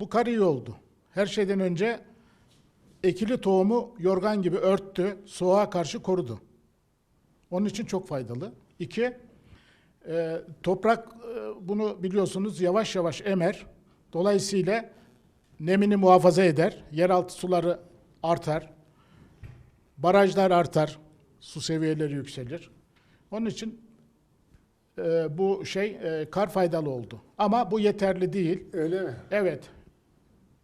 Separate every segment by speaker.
Speaker 1: Bu kar iyi oldu. Her şeyden önce ekili tohumu yorgan gibi örttü, soğuğa karşı korudu. Onun için çok faydalı. İki, e, toprak e, bunu biliyorsunuz yavaş yavaş emer. Dolayısıyla nemini muhafaza eder. Yeraltı suları artar. Barajlar artar. Su seviyeleri yükselir. Onun için e, bu şey e, kar faydalı oldu. Ama bu yeterli değil.
Speaker 2: Öyle mi?
Speaker 1: Evet.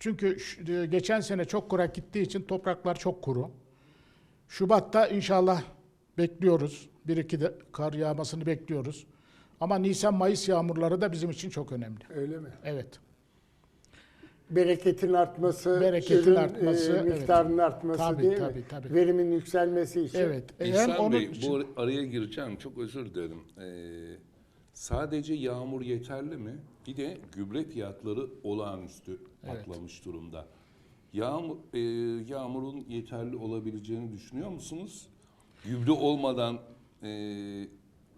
Speaker 1: Çünkü e, geçen sene çok kurak gittiği için topraklar çok kuru. Şubat'ta inşallah bekliyoruz. Bir iki de kar yağmasını bekliyoruz. Ama Nisan-Mayıs yağmurları da bizim için çok önemli.
Speaker 2: Öyle mi?
Speaker 1: Evet.
Speaker 2: Bereketin artması,
Speaker 1: Bereketin
Speaker 2: ürün,
Speaker 1: artması,
Speaker 2: e,
Speaker 1: evet.
Speaker 2: miktarının artması
Speaker 1: Tabii,
Speaker 2: değil
Speaker 1: tabii,
Speaker 2: mi?
Speaker 1: tabii.
Speaker 2: Verimin yükselmesi için.
Speaker 1: Evet. E,
Speaker 3: İhsan
Speaker 1: hem onun
Speaker 3: Bey
Speaker 1: için-
Speaker 3: bu ar- araya gireceğim çok özür dilerim. Ee, sadece yağmur yeterli mi? Bir de gübre fiyatları olağanüstü patlamış durumda. Yağmur, e, yağmurun yeterli olabileceğini düşünüyor musunuz? Gübre olmadan e,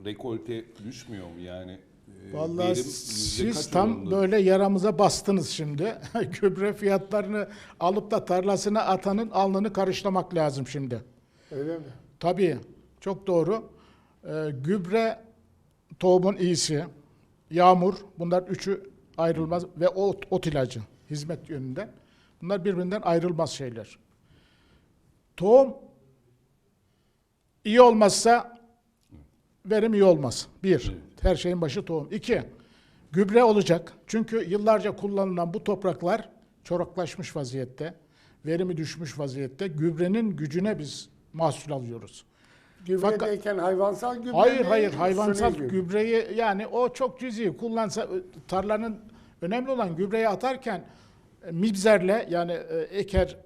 Speaker 3: rekolte düşmüyor mu yani? E,
Speaker 1: Vallahi
Speaker 3: verim
Speaker 1: siz tam
Speaker 3: oranında?
Speaker 1: böyle yaramıza bastınız şimdi. Gübre fiyatlarını alıp da tarlasına atanın alnını karışlamak lazım şimdi.
Speaker 2: Öyle mi?
Speaker 1: Tabii, çok doğru. Ee, gübre tohumun iyisi, yağmur, bunlar üçü ayrılmaz ve ot, ot ilacı hizmet yönünden. Bunlar birbirinden ayrılmaz şeyler. Tohum iyi olmazsa verim iyi olmaz. Bir, her şeyin başı tohum. İki, gübre olacak. Çünkü yıllarca kullanılan bu topraklar çoraklaşmış vaziyette. Verimi düşmüş vaziyette. Gübrenin gücüne biz mahsul alıyoruz.
Speaker 2: Gübredeyken hayvansal gübre
Speaker 1: Hayır
Speaker 2: mi,
Speaker 1: hayır
Speaker 2: suni
Speaker 1: hayvansal
Speaker 2: gübre?
Speaker 1: gübreyi yani o çok cüzi kullansa tarlanın önemli olan gübreyi atarken e, mibzerle yani e, eker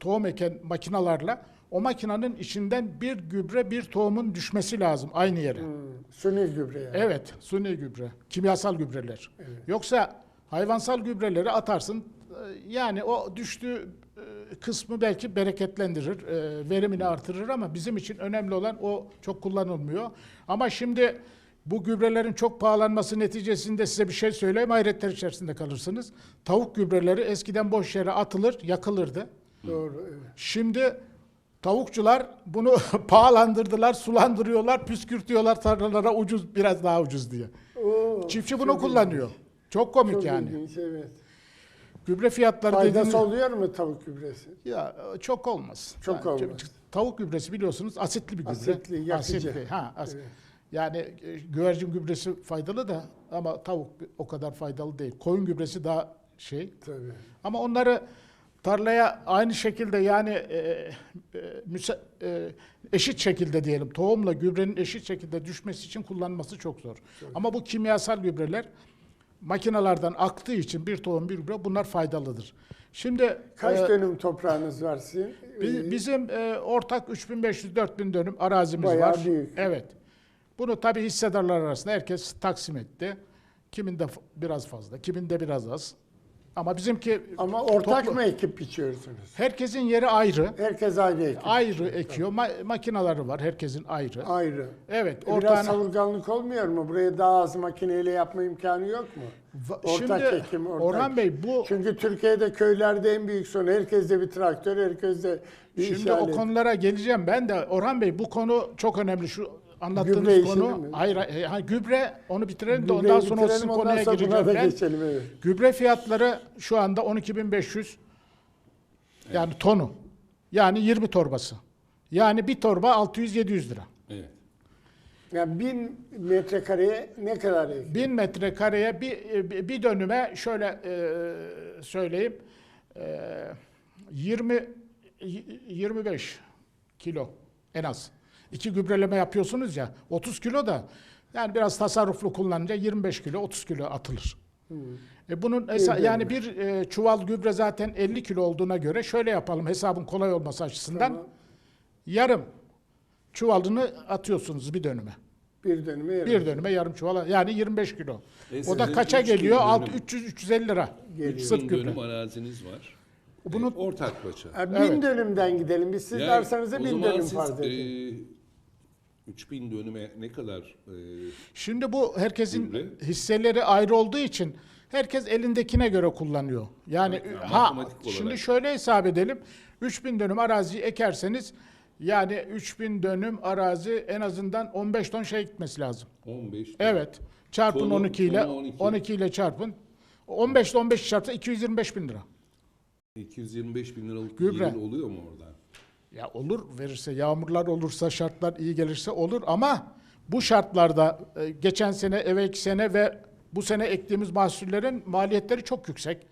Speaker 1: tohum eken makinalarla o makinenin içinden bir gübre bir tohumun düşmesi lazım aynı yere.
Speaker 2: Hmm, suni gübre yani.
Speaker 1: Evet, suni gübre, kimyasal gübreler. Yoksa hayvansal gübreleri atarsın, e, yani o düştüğü e, kısmı belki bereketlendirir, e, verimini artırır ama bizim için önemli olan o çok kullanılmıyor. Ama şimdi bu gübrelerin çok pahalanması neticesinde size bir şey söyleyeyim, hayretler içerisinde kalırsınız. Tavuk gübreleri eskiden boş yere atılır, yakılırdı.
Speaker 2: Doğru. Evet.
Speaker 1: Şimdi tavukçular bunu pahalandırdılar, sulandırıyorlar, püskürtüyorlar tarlalara ucuz, biraz daha ucuz diye.
Speaker 2: Oo,
Speaker 1: Çiftçi bunu kullanıyor. Çok komik
Speaker 2: Çok
Speaker 1: yani.
Speaker 2: ilginç, evet.
Speaker 1: Gübre fiyatları
Speaker 2: Faydası
Speaker 1: dediğiniz
Speaker 2: oluyor mu tavuk gübresi?
Speaker 1: ya çok olmaz.
Speaker 2: Çok
Speaker 1: Yani
Speaker 2: olmaz.
Speaker 1: Tavuk gübresi biliyorsunuz asitli bir gübre.
Speaker 2: Asitli, yakıcı.
Speaker 1: Asitli, ha, as-
Speaker 2: Evet.
Speaker 1: Yani e, güvercin gübresi faydalı da ama tavuk o kadar faydalı değil. Koyun gübresi daha şey.
Speaker 2: Tabii.
Speaker 1: Ama onları tarlaya aynı şekilde yani e, e, müsa- e, eşit şekilde diyelim tohumla gübrenin eşit şekilde düşmesi için kullanması çok zor. Ama bu kimyasal gübreler makinelerden aktığı için bir tohum bir gübre bunlar faydalıdır. Şimdi
Speaker 2: Kaç
Speaker 1: e,
Speaker 2: dönüm toprağınız var sizin?
Speaker 1: bi-
Speaker 2: Ee,
Speaker 1: bizim e, ortak 3500-4000 dönüm arazimiz
Speaker 2: Bayağı
Speaker 1: var.
Speaker 2: büyük.
Speaker 1: Evet. Bunu tabii hissedarlar arasında herkes taksim etti. Kiminde f- biraz fazla, kiminde biraz az. Ama bizimki
Speaker 2: Ama ortak
Speaker 1: toplu-
Speaker 2: mı ekip biçiyorsunuz?
Speaker 1: Herkesin yeri ayrı.
Speaker 2: Herkes ayrı ekip.
Speaker 1: Ayrı ekiyor. Ma- makineleri var herkesin ayrı.
Speaker 2: Ayrı.
Speaker 1: Evet,
Speaker 2: E, Biraz
Speaker 1: ortağına
Speaker 2: savurganlık olmuyor mu? Buraya daha az makineyle yapma imkanı yok mu?
Speaker 1: Va-
Speaker 2: Ortak
Speaker 1: Şimdi
Speaker 2: ekim, ortak.
Speaker 1: Orhan Bey bu
Speaker 2: Çünkü Türkiye'de köylerde en büyük sorun. Herkeste bir traktör, herkeste bir
Speaker 1: şimdi o
Speaker 2: aleti.
Speaker 1: konulara geleceğim ben de Orhan Bey bu konu çok önemli şu anlattığınız
Speaker 2: Gübre
Speaker 1: konu.
Speaker 2: mi?
Speaker 1: Hayır, hayır ha, gübre onu bitirelim de ondan sonra o sizin konuya gireceğim ben.
Speaker 2: geçelim, evet.
Speaker 1: Gübre fiyatları şu anda 12.500 yani tonu. Yani 20 torbası. Yani bir torba 600-700 lira.
Speaker 3: Evet.
Speaker 2: Yani bin metrekareye ne kadar ekim?
Speaker 1: 1000 metrekareye bir, bir- dönüme şöyle e, söyleyeyim. E, 20 y- 25 kilo en az. İki gübreleme yapıyorsunuz ya 30 kilo da yani biraz tasarruflu kullanınca 25 kilo 30 kilo atılır. E bunun hesa- yani bir e, çuval gübre zaten 50 kilo olduğuna göre şöyle yapalım hesabın kolay olması açısından.
Speaker 2: Tamam.
Speaker 1: Yarım çuvalını atıyorsunuz bir dönüme.
Speaker 2: Bir dönüme yarım.
Speaker 1: Bir dönüme yarım çuvala yani 25 kilo.
Speaker 3: E
Speaker 1: o da kaça geliyor? Alt
Speaker 3: dönüm.
Speaker 1: 300 350 lira.
Speaker 2: Geliyor.
Speaker 1: Sırf
Speaker 3: Bin
Speaker 1: gübre.
Speaker 3: dönüm araziniz var.
Speaker 1: Bunun-
Speaker 3: E, ortak paça.
Speaker 2: Ha, bin
Speaker 1: Evet.
Speaker 2: dönümden gidelim. Biz siz
Speaker 3: Yani o
Speaker 2: bin dönüm
Speaker 3: siz,
Speaker 2: farz edin.
Speaker 3: e, 3000 dönüme ne kadar e,
Speaker 1: Şimdi bu herkesin
Speaker 3: Gübre.
Speaker 1: hisseleri ayrı olduğu için Herkes elindekine göre kullanıyor. Yani
Speaker 3: Evet, yani
Speaker 1: ha
Speaker 3: matematik olarak.
Speaker 1: şimdi şöyle hesap edelim. 3000 dönüm araziyi ekerseniz yani 3000 dönüm arazi en azından 15 ton şey gitmesi lazım.
Speaker 3: 15.
Speaker 1: Evet. Çarpın
Speaker 3: Tonu-
Speaker 1: 12 ile
Speaker 3: tonu 12.
Speaker 1: 12 ile çarpın. 15 ile 15 çarpsa 225 bin lira.
Speaker 3: 225 bin liralık
Speaker 1: Gübre.
Speaker 3: gelir oluyor mu orada?
Speaker 1: Ya olur verirse yağmurlar olursa şartlar iyi gelirse olur ama bu şartlarda e, geçen sene evvelki sene ve bu sene ektiğimiz mahsullerin maliyetleri çok yüksek.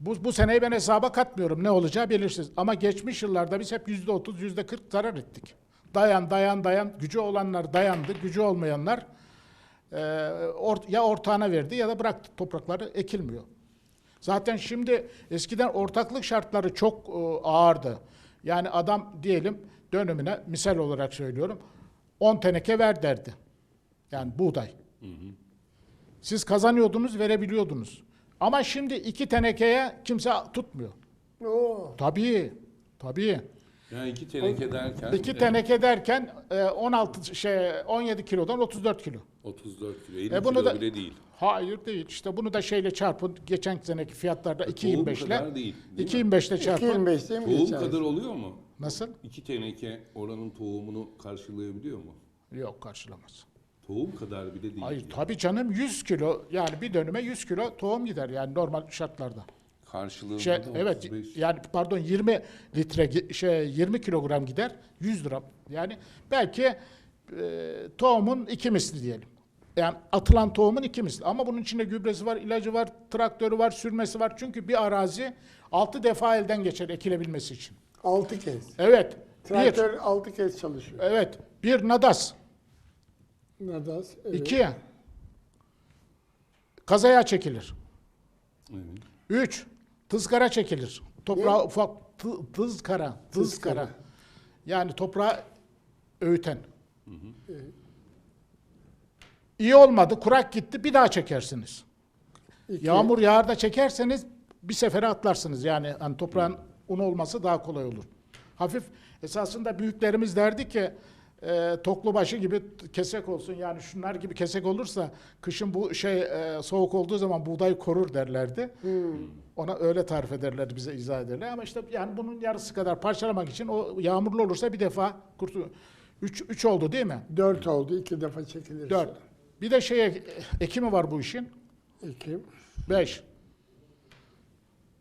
Speaker 1: Bu, bu seneyi ben hesaba katmıyorum. Ne olacağı belirsiz. Ama geçmiş yıllarda biz hep yüzde otuz, yüzde kırk zarar ettik. Dayan, dayan, dayan. Gücü olanlar dayandı. Gücü olmayanlar e, or- ya ortağına verdi ya da bıraktı. Toprakları ekilmiyor. Zaten şimdi eskiden ortaklık şartları çok e, ağırdı. Yani adam diyelim dönümüne misal olarak söylüyorum 10 teneke ver derdi. Yani buğday. Siz kazanıyordunuz, verebiliyordunuz. Ama şimdi iki tenekeye kimse tutmuyor.
Speaker 2: Oo.
Speaker 1: Tabii, tabii.
Speaker 3: Yani iki teneke derken
Speaker 1: İki
Speaker 3: e,
Speaker 1: teneke derken e, 16 şey 17 kilodan 34 kilo.
Speaker 3: 34 kilo, 50
Speaker 1: E bunu
Speaker 3: kilo
Speaker 1: da-
Speaker 3: bile değil.
Speaker 1: Hayır değil. İşte bunu da şeyle çarpın. Geçen seneki fiyatlarda
Speaker 3: Tohum
Speaker 1: 2.25
Speaker 3: kadar
Speaker 1: ile
Speaker 3: değil. değil mi?
Speaker 1: 2.25 ile çarpın.
Speaker 2: 25 değil mi
Speaker 3: Tohum kadar oluyor mu?
Speaker 1: Nasıl?
Speaker 3: İki teneke oranın tohumunu karşılayabiliyor mu?
Speaker 1: Yok karşılamaz.
Speaker 3: Tohum kadar bile değil.
Speaker 1: Hayır tabii canım 100 kilo yani bir dönüme 100 kilo tohum gider yani normal şartlarda.
Speaker 3: Karşılığında
Speaker 1: Şey, evet
Speaker 3: 35.
Speaker 1: yani pardon 20 litre şey 20 kilogram gider 100 lira. Yani belki e, tohumun iki misli diyelim. Yani atılan tohumun iki misli. Ama bunun içinde gübresi var, ilacı var, traktörü var, sürmesi var. Çünkü bir arazi 6 defa elden geçer ekilebilmesi için.
Speaker 2: 6 kez.
Speaker 1: Evet. Bir,
Speaker 2: Traktör 6 kez çalışıyor.
Speaker 1: evet. Bir nadas.
Speaker 2: Nadas. Evet.
Speaker 1: iki kazaya çekilir.
Speaker 3: Evet.
Speaker 1: Üç, tızkara çekilir. Toprağı ufak tı- tızkara, tızkara. Yani toprağı öğüten. İyi olmadı, kurak gitti, bir daha çekersiniz.
Speaker 2: İki.
Speaker 1: Yağmur yağar da çekerseniz bir sefere atlarsınız. Yani hani toprağın un olması daha kolay olur. Hafif esasında büyüklerimiz derdi ki e, toklu başı gibi kesek olsun. Yani şunlar gibi kesek olursa kışın bu şey e, soğuk olduğu zaman buğday korur derlerdi. Ona öyle tarif ederler bize izah ederler. Ama işte yani bunun yarısı kadar parçalamak için o yağmurlu olursa bir defa kurtu. Üç, üç oldu değil mi?
Speaker 2: 4 oldu. 2 defa çekilir.
Speaker 1: Dört. Bir de şeye ekimi var bu işin.
Speaker 2: 2.
Speaker 1: 5.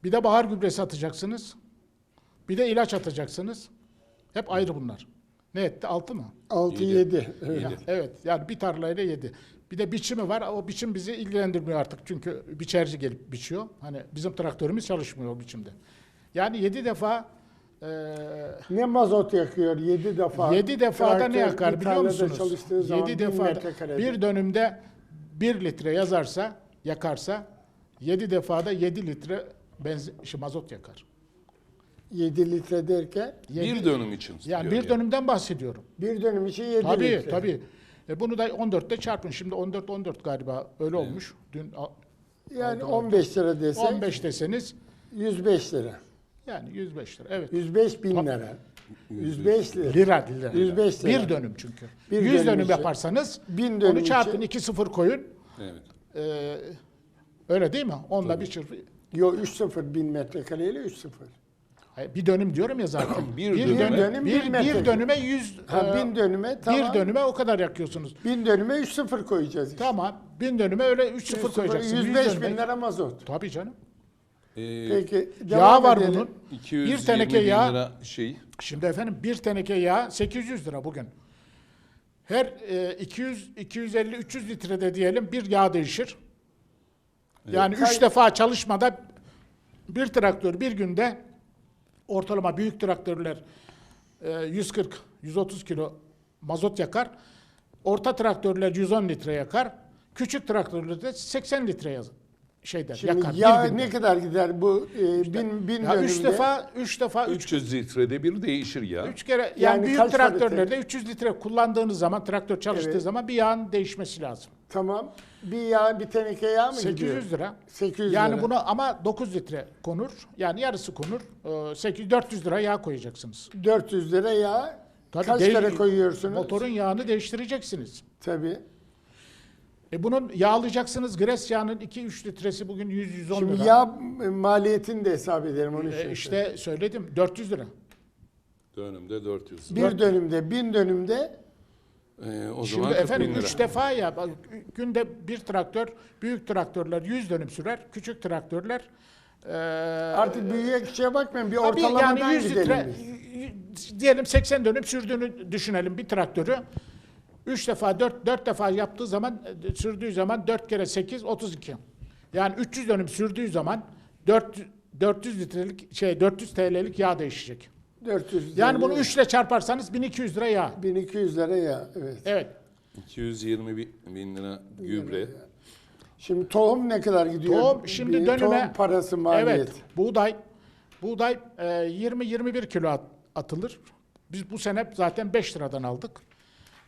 Speaker 1: Bir de bahar gübresi atacaksınız. Bir de ilaç atacaksınız. Hep ayrı bunlar. Ne etti? 6 mı?
Speaker 2: 6
Speaker 3: Yedi.
Speaker 2: 7. Evet.
Speaker 1: Evet. Yani bir tarlayla 7. Bir de biçimi var. O biçim bizi ilgilendirmiyor artık. Çünkü biçerci gelip biçiyor. Hani bizim traktörümüz çalışmıyor o biçimde. Yani 7 defa
Speaker 2: Ne mazot yakıyor 7 defa?
Speaker 1: 7 defada ne yakar biliyor musunuz?
Speaker 2: çalıştığı zaman
Speaker 1: 7
Speaker 2: bin
Speaker 1: defada bir dönümde 1 litre yazarsa, yakarsa 7 defada 7 litre benzin, şey, mazot yakar.
Speaker 2: 7 litre derken
Speaker 1: Yedi-
Speaker 3: Bir dönüm için.
Speaker 1: Yani bir dönümden bahsediyorum.
Speaker 2: bir dönüm için 7
Speaker 1: Tabii
Speaker 2: litre.
Speaker 1: tabii. E bunu da 14'te çarpın. Şimdi 14 14 galiba öyle olmuş. Dün
Speaker 2: Yani
Speaker 1: Aldılar.
Speaker 2: 15 lira desek
Speaker 1: 15 deseniz
Speaker 2: 105 lira.
Speaker 1: Yani 105 lira. Evet.
Speaker 2: 105 bin lira. 105 lira.
Speaker 1: Lira lira.
Speaker 2: 105 lira.
Speaker 1: Bir dönüm çünkü.
Speaker 2: Bir
Speaker 1: 100
Speaker 2: dönüm
Speaker 1: dönüm yaparsanız
Speaker 2: Bin dönüm
Speaker 1: onu çarpın
Speaker 2: için.
Speaker 1: 2 sıfır koyun.
Speaker 3: Evet.
Speaker 1: Ee, öyle değil mi? Onunla bir çırpı.
Speaker 2: Yo 3-0 bin metrekareyle 3-0.
Speaker 1: Hayır, Bir dönüm diyorum ya zaten.
Speaker 3: Bir
Speaker 1: bir,
Speaker 3: dönüme-
Speaker 1: dönüm,
Speaker 2: dönüm
Speaker 1: bir,
Speaker 2: bir
Speaker 1: bir, dönüme 100
Speaker 2: Ha
Speaker 1: e,
Speaker 2: bin dönüme tamam.
Speaker 1: bir dönüme o kadar yakıyorsunuz.
Speaker 2: Bin dönüme 3-0 koyacağız işte.
Speaker 1: Tamam. Bin dönüme öyle 3 sıfır
Speaker 2: 3-0,
Speaker 1: koyacaksın. 100
Speaker 2: 105
Speaker 1: dönüme-
Speaker 2: bin lira mazot.
Speaker 1: Tabii canım.
Speaker 3: Ee,
Speaker 2: Peki
Speaker 1: Yağ var
Speaker 2: edelim.
Speaker 1: bunun.
Speaker 3: 220
Speaker 1: bir teneke
Speaker 3: bin
Speaker 1: yağ.
Speaker 3: lira şey.
Speaker 1: Şimdi efendim bir teneke yağ 800 lira bugün. Her e, 200 250 300 litrede diyelim bir yağ değişir. Yani
Speaker 2: Kay-
Speaker 1: 3 defa çalışmada bir traktör bir günde ortalama büyük traktörler e, 140 130 kilo mazot yakar. Orta traktörler 110 litre yakar. Küçük traktörler de 80 litre yaz şeyden
Speaker 2: Şimdi
Speaker 1: yakar.
Speaker 2: yağ
Speaker 1: bir günde.
Speaker 2: ne kadar gider bu e, bin, bin
Speaker 1: ya 3
Speaker 2: dönümde?
Speaker 1: defa 3 defa 3
Speaker 3: 300 litrede bir değişir ya.
Speaker 1: Üç kere yani,
Speaker 2: Yani
Speaker 1: büyük traktörlerde 300 litre kullandığınız zaman traktör çalıştığı
Speaker 2: Evet.
Speaker 1: zaman bir yağın değişmesi lazım.
Speaker 2: Tamam. Bir yağ bir teneke yağ mı
Speaker 1: 800
Speaker 2: gidiyor?
Speaker 1: lira.
Speaker 2: 800
Speaker 1: yani
Speaker 2: lira.
Speaker 1: buna ama 9 litre konur. Yani yarısı konur. Ee, 8 400 lira yağ koyacaksınız.
Speaker 2: 400 lira yağ
Speaker 1: Tabii
Speaker 2: kaç kere koyuyorsunuz?
Speaker 1: Motorun yağını değiştireceksiniz.
Speaker 2: Tabii.
Speaker 1: E bunun yağlayacaksınız. Gres yağının 2-3 litresi bugün 100-110
Speaker 2: Şimdi
Speaker 1: lira.
Speaker 2: yağ maliyetini de hesap edelim onu
Speaker 1: E
Speaker 2: için.
Speaker 1: işte söyledim 400 lira.
Speaker 3: Dönümde 400 lira.
Speaker 2: bir dönümde, bin dönümde
Speaker 3: Ee, o
Speaker 1: Şimdi
Speaker 3: zaman 40
Speaker 1: efendim
Speaker 3: bin lira.
Speaker 1: 3 defa ya bak, günde bir traktör, büyük traktörler 100 dönüm sürer, küçük traktörler e,
Speaker 2: artık büyüye küçüğe bakmayın. Bir
Speaker 1: tabii
Speaker 2: ortalamadan
Speaker 1: yani 100
Speaker 2: gidelim
Speaker 1: litre
Speaker 2: biz.
Speaker 1: diyelim 80 dönüm sürdüğünü düşünelim bir traktörü. 3 defa 4 4 defa yaptığı zaman sürdüğü zaman 4 kere 8 32. Yani 300 dönüm sürdüğü zaman 4 400 litrelik şey 400 TL'lik yağ değişecek.
Speaker 2: 400
Speaker 1: Yani bunu 3 ile çarparsanız 1200 lira yağ.
Speaker 2: 1200 lira ya. Evet.
Speaker 1: Evet.
Speaker 3: 220 bi- bin lira gübre.
Speaker 2: Şimdi tohum ne kadar gidiyor?
Speaker 1: Tohum şimdi
Speaker 2: Bir
Speaker 1: dönüme
Speaker 2: tohum parası maliyet.
Speaker 1: Evet. Buğday buğday e, 20-21 kilo at- atılır. Biz bu sene zaten 5 liradan aldık.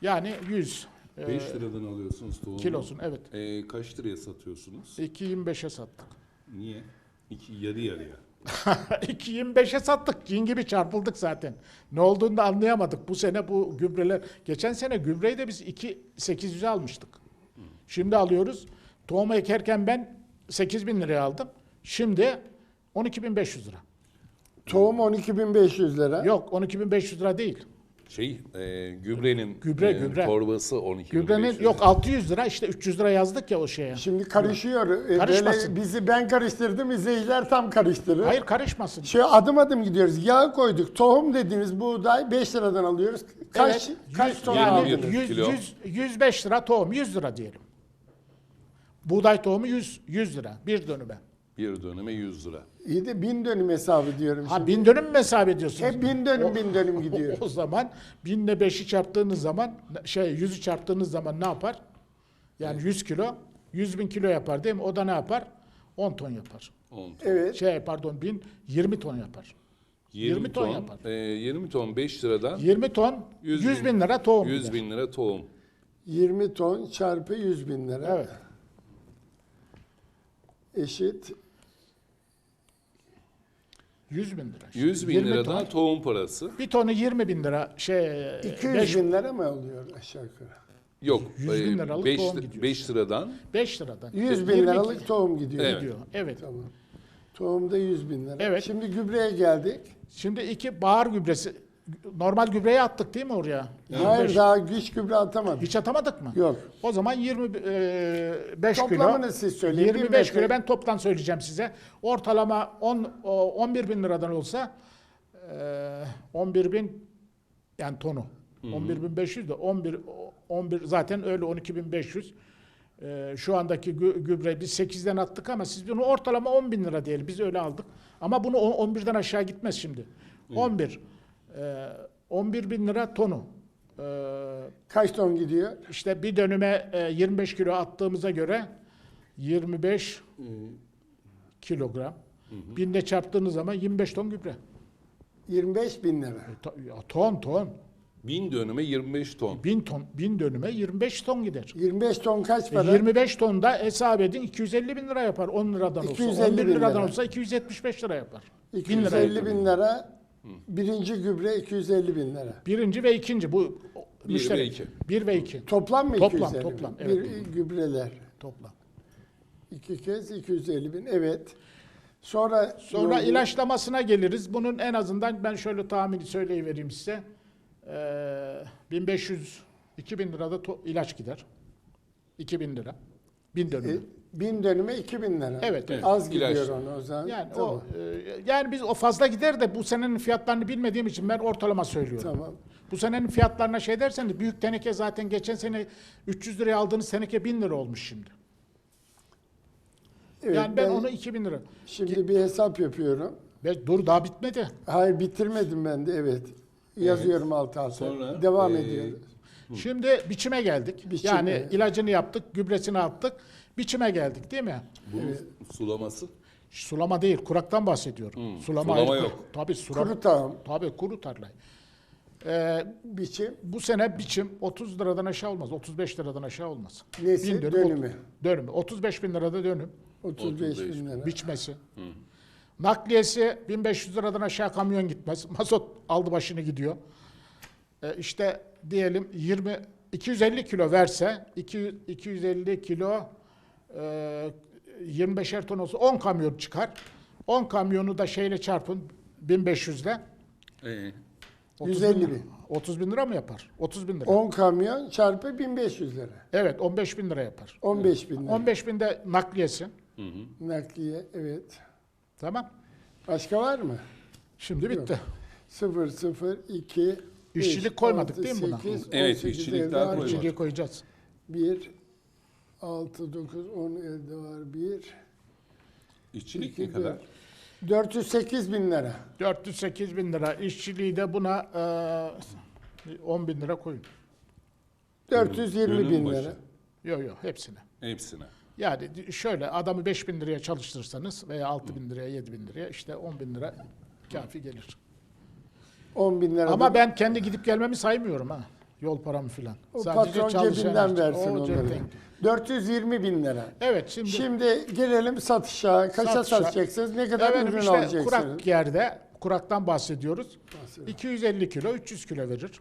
Speaker 1: Yani 100 e,
Speaker 3: 5 liradan alıyorsunuz tohumu.
Speaker 1: kilosun evet.
Speaker 3: Ee, kaç liraya satıyorsunuz?
Speaker 1: 2.25'e sattık.
Speaker 3: Niye? İki, yarı yarıya.
Speaker 1: 2.25'e sattık. Cin gibi çarpıldık zaten. Ne olduğunu da anlayamadık. Bu sene bu gübreler geçen sene gübreyi de biz 2.800'e almıştık. Şimdi alıyoruz. Tohumu ekerken ben 8.000 liraya aldım. Şimdi 12.500 lira.
Speaker 2: Tohum 12.500 lira.
Speaker 1: Yok 12.500 lira değil.
Speaker 3: Şey, e, gübrenin
Speaker 1: Gübre,
Speaker 3: e,
Speaker 1: gübre.
Speaker 3: torbası 12
Speaker 1: Gübrenin yok 600 lira işte 300 lira yazdık ya o şeye.
Speaker 2: Şimdi karışıyor. Ee,
Speaker 1: Karışmasın.
Speaker 2: Böyle bizi ben karıştırdım, izleyiciler tam karıştırır.
Speaker 1: Hayır karışmasın.
Speaker 2: Şöyle adım adım gidiyoruz. Yağ koyduk. Tohum dediğimiz buğday 5 liradan alıyoruz. Kaç
Speaker 1: Evet,
Speaker 2: kaç
Speaker 1: yüz-
Speaker 2: ton
Speaker 1: yani
Speaker 2: aldınız?
Speaker 1: 100,
Speaker 3: kilo.
Speaker 1: 100, 105 lira tohum 100 lira diyelim. Buğday tohumu 100, 100 lira bir dönüme.
Speaker 3: Bir dönüme 100 lira.
Speaker 2: İyi de bin dönüm hesabı diyorum.
Speaker 1: Ha
Speaker 2: şimdi.
Speaker 1: bin dönüm mü hesap ediyorsunuz?
Speaker 2: Hep bin dönüm bin dönüm gidiyor.
Speaker 1: O, o zaman binle 5'i çarptığınız zaman şey 100'ü çarptığınız zaman ne yapar? Yani 100 kilo 100 bin kilo yapar değil mi? O da ne yapar? 10 ton yapar.
Speaker 3: 10 ton.
Speaker 2: Evet.
Speaker 1: Şey pardon 1000 20 ton yapar. 20 ton yapar.
Speaker 3: E, 20 ton 5 liradan
Speaker 1: 20 ton 100,
Speaker 3: 100
Speaker 1: bin, lira tohum
Speaker 3: 100
Speaker 1: gider.
Speaker 3: bin lira tohum.
Speaker 2: 20 ton çarpı 100 bin lira.
Speaker 1: Evet.
Speaker 2: Eşit
Speaker 1: 100 bin lira.
Speaker 3: 100 bin
Speaker 1: 20
Speaker 3: liradan
Speaker 1: ton.
Speaker 3: tohum parası.
Speaker 1: Bir tonu 20 bin lira şey
Speaker 2: 200
Speaker 1: 5,
Speaker 2: bin lira mı oluyor aşağı yukarı?
Speaker 3: Yok.
Speaker 1: 100 bin liralık
Speaker 3: 5,
Speaker 1: tohum gidiyor.
Speaker 3: 5 liradan
Speaker 1: 5 liradan.
Speaker 2: 100 bin
Speaker 1: 22
Speaker 2: liralık tohum gidiyor.
Speaker 3: Evet.
Speaker 1: gidiyor. Evet.
Speaker 2: Tamam. Tohumda 100 bin lira.
Speaker 1: Evet.
Speaker 2: Şimdi gübreye geldik.
Speaker 1: Şimdi iki bahar gübresi normal gübreyi attık değil mi oraya?
Speaker 2: Hayır
Speaker 1: 25.
Speaker 2: daha güç gübre atamadık.
Speaker 1: Hiç atamadık mı?
Speaker 2: Yok.
Speaker 1: O zaman 25 kilo.
Speaker 2: Toplamını siz söyleyin.
Speaker 1: 25
Speaker 2: Bir
Speaker 1: kilo ben toptan söyleyeceğim size. Ortalama 10 o 11 bin liradan olsa e, 11 bin yani tonu. 11 bin 500 de 11 11 zaten öyle 12 bin 500. E, şu andaki gü- gübre biz 8'den attık ama siz bunu ortalama 10 bin lira diyelim. Biz öyle aldık. Ama bunu on- 11'den aşağı gitmez şimdi. 11. E, 11 bin lira tonu. E,
Speaker 2: Kaç ton gidiyor?
Speaker 1: işte bir dönüme e, 25 kilo attığımıza göre 25 kilogram. Binde çarptığınız zaman 25 ton gübre.
Speaker 2: 25 bin lira.
Speaker 1: E, ta- ya, ton ton.
Speaker 3: 1000 dönüme 25 ton.
Speaker 1: 1000 ton. 1000 dönüme 25 ton gider.
Speaker 2: 25 ton kaç
Speaker 1: E,
Speaker 2: para?
Speaker 1: 25 ton da hesap edin 250 bin lira yapar 10 liradan olsa.
Speaker 2: 250
Speaker 1: 11
Speaker 2: bin
Speaker 1: liradan
Speaker 2: lira.
Speaker 1: olsa 275 lira yapar. 1000 lira
Speaker 2: 250
Speaker 1: yapar.
Speaker 2: bin lira. Birinci gübre 250 bin lira.
Speaker 1: Birinci ve ikinci bu
Speaker 3: Bir
Speaker 1: müşterek.
Speaker 3: ve iki.
Speaker 1: 1 ve 2
Speaker 2: Toplam mı
Speaker 1: Toplam,
Speaker 2: 250
Speaker 1: toplam,
Speaker 2: bin?
Speaker 1: evet.
Speaker 2: Bir gübreler.
Speaker 1: toplam.
Speaker 2: İki kez 250 bin. Evet. Sonra
Speaker 1: Sonra
Speaker 2: Yol-
Speaker 1: ilaçlamasına geliriz. Bunun en azından ben şöyle tahmini söyleyivereyim size. Ee, 1500 2000 lirada to- ilaç gider. 2000 lira. 1000
Speaker 2: E,
Speaker 1: dönümü.
Speaker 2: Bin dönüme 2000 lira.
Speaker 1: Evet, evet.
Speaker 2: Az gidiyor
Speaker 3: İlaç.
Speaker 2: ona o zaman.
Speaker 1: Yani
Speaker 2: tamam.
Speaker 1: o e, yani biz o fazla gider de bu senenin fiyatlarını bilmediğim için ben ortalama söylüyorum.
Speaker 2: Tamam.
Speaker 1: Bu senenin fiyatlarına şey derseniz büyük teneke zaten geçen sene 300 liraya aldığınız teneke 1000 lira olmuş şimdi.
Speaker 2: Evet,
Speaker 1: yani ben, onu 2000 lira.
Speaker 2: şimdi bir hesap yapıyorum.
Speaker 1: Ve dur daha bitmedi.
Speaker 2: Hayır bitirmedim ben de evet. Yazıyorum alt alta.
Speaker 3: Sonra,
Speaker 2: Devam
Speaker 3: e,
Speaker 2: ediyoruz.
Speaker 1: Şimdi biçime geldik.
Speaker 2: Biçim,
Speaker 1: yani
Speaker 2: evet.
Speaker 1: ilacını yaptık, gübresini attık. Biçime geldik değil mi?
Speaker 3: Bunun sulaması
Speaker 1: Sulama değil, kuraktan bahsediyorum.
Speaker 3: Hmm,
Speaker 1: Sulama,
Speaker 3: sulama
Speaker 1: ayrı.
Speaker 3: yok.
Speaker 1: Tabii sulama.
Speaker 2: Kuru tahım,
Speaker 1: Tabii kuru tarla. Ee,
Speaker 2: biçim,
Speaker 1: bu sene biçim 30 liradan aşağı olmaz. 35 liradan aşağı olmaz.
Speaker 2: Nesi?
Speaker 1: Bin dönüm,
Speaker 2: Dönümü.
Speaker 1: ot- Dönümü. 35 bin lirada dönüm.
Speaker 2: 35
Speaker 3: 35
Speaker 2: bin lira.
Speaker 1: Biçmesi. Nakliyesi 1500 liradan aşağı kamyon gitmez. Mazot aldı başını gidiyor. Ee, işte diyelim 20 250 kilo verse, 200, 250 kilo e, 25'er ton olsa 10 kamyon çıkar. 10 kamyonu da şeyle çarpın 1500 ile.
Speaker 3: Ee,
Speaker 1: 30
Speaker 2: 150
Speaker 1: bin.
Speaker 2: bin.
Speaker 1: 30 bin lira mı yapar? 30 bin lira.
Speaker 2: 10 kamyon çarpı 1500 lira.
Speaker 1: Evet 15 bin lira yapar.
Speaker 2: 15 bin lira.
Speaker 1: 15 bin de nakliyesi.
Speaker 2: Nakliye evet.
Speaker 1: Tamam.
Speaker 2: Başka var mı?
Speaker 1: Şimdi bitti.
Speaker 2: 0 0 2
Speaker 1: İşçilik koymadık değil mi buna?
Speaker 3: Evet, işçilik daha koymadık.
Speaker 1: İçeriye koyacağız.
Speaker 2: 1 6 9 10 elde var 1
Speaker 3: işçilik
Speaker 2: İki,
Speaker 3: ne kadar?
Speaker 2: 408 bin lira.
Speaker 1: 408 bin lira. İşçiliği de buna e, 10 bin lira koyun.
Speaker 2: 420
Speaker 3: Dönüm
Speaker 2: bin
Speaker 3: başı.
Speaker 2: lira.
Speaker 1: Yok yok hepsine.
Speaker 3: Hepsine.
Speaker 1: Yani şöyle adamı 5 bin liraya çalıştırsanız veya 6 bin liraya 7 bin liraya işte 10 bin lira kafi gelir.
Speaker 2: 10 bin lira.
Speaker 1: Ama ben kendi gidip gelmemi saymıyorum ha. Yol paramı filan.
Speaker 2: o
Speaker 1: Sadece
Speaker 2: patron
Speaker 1: çalışan
Speaker 2: cebinden versin
Speaker 1: O
Speaker 2: onları.
Speaker 1: cepten.
Speaker 2: 420 bin lira.
Speaker 1: Evet şimdi,
Speaker 2: Şimdi gelelim satışa. Kaça
Speaker 1: Satışa.
Speaker 2: satacaksınız? Ne kadar
Speaker 1: efendim
Speaker 2: ürün
Speaker 1: işte
Speaker 2: alacaksınız?
Speaker 1: kurak yerde kuraktan bahsediyoruz.
Speaker 2: Bahsedelim.
Speaker 1: 250 kilo 300 kilo verir.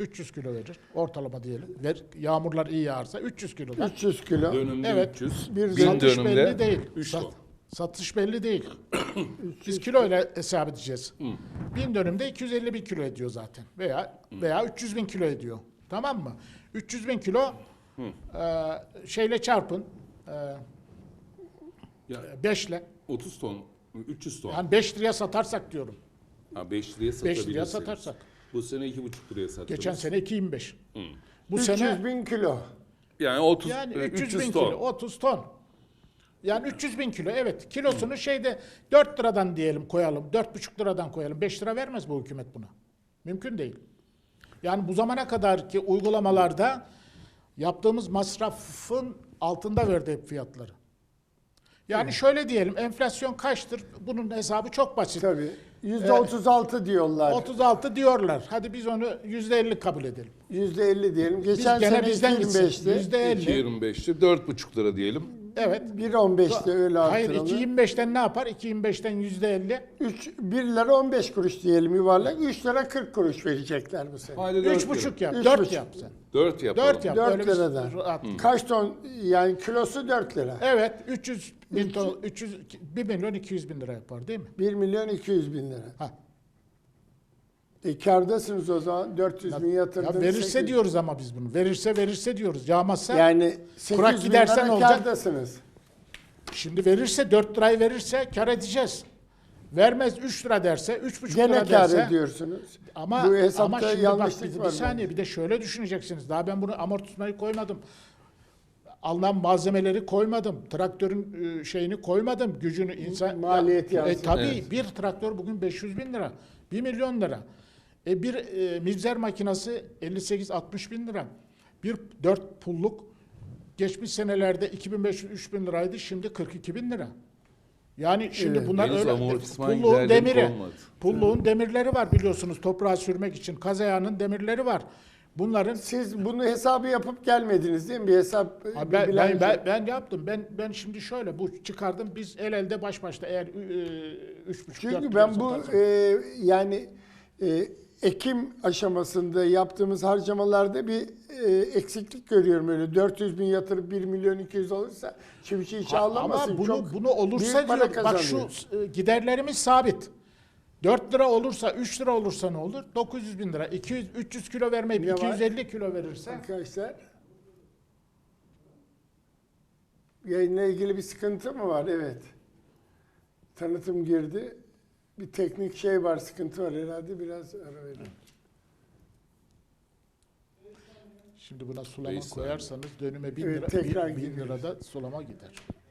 Speaker 1: 300 kilo verir. Ortalama diyelim. Ver, yağmurlar iyi yağarsa 300 kilo da.
Speaker 2: 300 kilo.
Speaker 3: Dönümde
Speaker 1: Evet.
Speaker 3: 300.
Speaker 2: Bir
Speaker 3: bin
Speaker 1: Satış
Speaker 3: dönümde
Speaker 1: belli değil.
Speaker 3: 3
Speaker 1: Sat-
Speaker 3: ton.
Speaker 1: satış belli değil. Biz kilo ile hesap edeceğiz. Bin dönümde 250 bin kilo ediyor zaten. Veya veya 300 bin kilo ediyor. Tamam mı? 300 bin kilo e, şeyle çarpın.
Speaker 3: Ya
Speaker 1: 5 ile.
Speaker 3: 30 ton, 300 ton.
Speaker 1: Yani 5 liraya satarsak diyorum.
Speaker 3: Ha 5 liraya
Speaker 1: 5
Speaker 3: satabilirsiniz.
Speaker 1: liraya satarsak.
Speaker 3: Bu sene 2,5 liraya sattınız.
Speaker 1: Geçen sene 2.25. Bu
Speaker 2: 300
Speaker 1: sene
Speaker 2: bin kilo.
Speaker 3: Yani 30
Speaker 1: yani
Speaker 3: e,
Speaker 1: 300
Speaker 3: 300
Speaker 1: bin
Speaker 3: ton.
Speaker 1: kilo, 30 ton. Yani 300 bin kilo evet. Kilosunu şeyde 4 liradan diyelim koyalım. 4,5 liradan koyalım. 5 lira vermez bu hükümet buna. Mümkün değil. Yani bu zamana kadarki uygulamalarda yaptığımız masrafın altında verdi hep fiyatları. Yani şöyle diyelim enflasyon kaçtır? Bunun hesabı çok basit.
Speaker 2: Tabii. %36 diyorlar.
Speaker 1: 36 diyorlar. Hadi biz onu %50 kabul edelim.
Speaker 2: %50 diyelim.
Speaker 1: Biz
Speaker 2: Geçen
Speaker 1: gene
Speaker 2: sene
Speaker 1: bizden gitsin.
Speaker 2: 25'ti.
Speaker 1: %50.
Speaker 3: 2.25'ti 4,5 lira diyelim.
Speaker 1: Evet.
Speaker 2: 1.15'te öyle
Speaker 1: Hayır
Speaker 2: artıralım.
Speaker 1: 2.25'ten ne yapar? 2.25'ten %50.
Speaker 2: 3, 1 lira 15 kuruş diyelim yuvarlak. 3 lira 40 kuruş verecekler bu sene.
Speaker 3: Hadi 4
Speaker 1: 3,5 yap.
Speaker 2: Üç
Speaker 1: 4
Speaker 2: buçuk.
Speaker 1: yap sen.
Speaker 3: 4 yapalım.
Speaker 1: 4 yap.
Speaker 2: 4
Speaker 1: Öyle bir
Speaker 2: liradan.
Speaker 1: rahat.
Speaker 2: Kaç ton yani kilosu 4 lira.
Speaker 1: Evet 300 bin ton, 300, 1 milyon 200 bin lira yapar değil mi?
Speaker 2: 1 milyon 200 bin lira.
Speaker 1: Ha.
Speaker 2: E kârdasınız o zaman 400 bin
Speaker 1: Ya
Speaker 2: yatırdınız.
Speaker 1: verirse
Speaker 2: 800.
Speaker 1: diyoruz ama biz bunu. Verirse verirse diyoruz. Yağmazsa
Speaker 2: Yani 800
Speaker 1: Kurak
Speaker 2: bin
Speaker 1: giderse
Speaker 2: lira
Speaker 1: ne olacak?
Speaker 2: kârdasınız.
Speaker 1: şimdi verirse 4 lirayı verirse kar edeceğiz. Vermez 3 lira derse 3,5
Speaker 2: Gene
Speaker 1: lira
Speaker 2: kâr
Speaker 1: derse
Speaker 2: ediyorsunuz.
Speaker 1: Ama,
Speaker 2: Bu hesapta
Speaker 1: ama şimdi bak
Speaker 2: yanlışlık
Speaker 1: bir,
Speaker 2: var.
Speaker 1: bir saniye bir de şöyle düşüneceksiniz. Daha ben bunu amortismayı koymadım. Alınan malzemeleri koymadım. Traktörün e, şeyini koymadım. Gücünü insan...
Speaker 2: Maliyet
Speaker 1: E,
Speaker 2: yazdı.
Speaker 1: tabii
Speaker 3: Evet.
Speaker 1: bir traktör bugün 500 bin lira. 1 milyon lira. E, bir e, mibzer makinası 58-60 bin lira. Bir 4 pulluk geçmiş senelerde 2500-3000 liraydı. Şimdi 42 bin lira. Yani şimdi
Speaker 2: Evet.
Speaker 1: bunlar öyle pulluğun demiri.
Speaker 3: olmadı.
Speaker 1: Pulluğun demirleri var biliyorsunuz toprağa sürmek için. Kaz ayağının demirleri var. Bunların
Speaker 2: Siz bunu hesabı yapıp gelmediniz değil mi? Bir hesap
Speaker 1: Ha,
Speaker 2: bir
Speaker 1: ben, ben, ben, ben yaptım. Ben ben şimdi şöyle bu çıkardım. Biz el elde baş başta eğer ü- e, üç buçuk dört
Speaker 2: Çünkü ben bu e, yani e, ekim aşamasında yaptığımız harcamalarda bir e, eksiklik görüyorum öyle. 400 bin yatırıp 1 milyon 200 olursa çiftçi hiç ağlamasın.
Speaker 1: ama bunu
Speaker 2: Çok
Speaker 1: bunu olursa diyor, bak şu e, giderlerimiz sabit. 4 lira olursa 3 lira olursa ne olur? 900 bin lira. 200 300 kilo vermeyip
Speaker 2: Ne var?
Speaker 1: 250 kilo verirse
Speaker 2: Arkadaşlar yayınla ilgili bir sıkıntı mı var? Evet. Tanıtım girdi. Bir teknik şey var, sıkıntı var herhalde. Biraz ara verin.
Speaker 1: şimdi buna sulama
Speaker 3: saniye.
Speaker 1: koyarsanız dönüme 1000
Speaker 2: Evet,
Speaker 1: lira
Speaker 2: tekrar
Speaker 1: 1000
Speaker 2: giriyoruz.
Speaker 1: lirada sulama gider.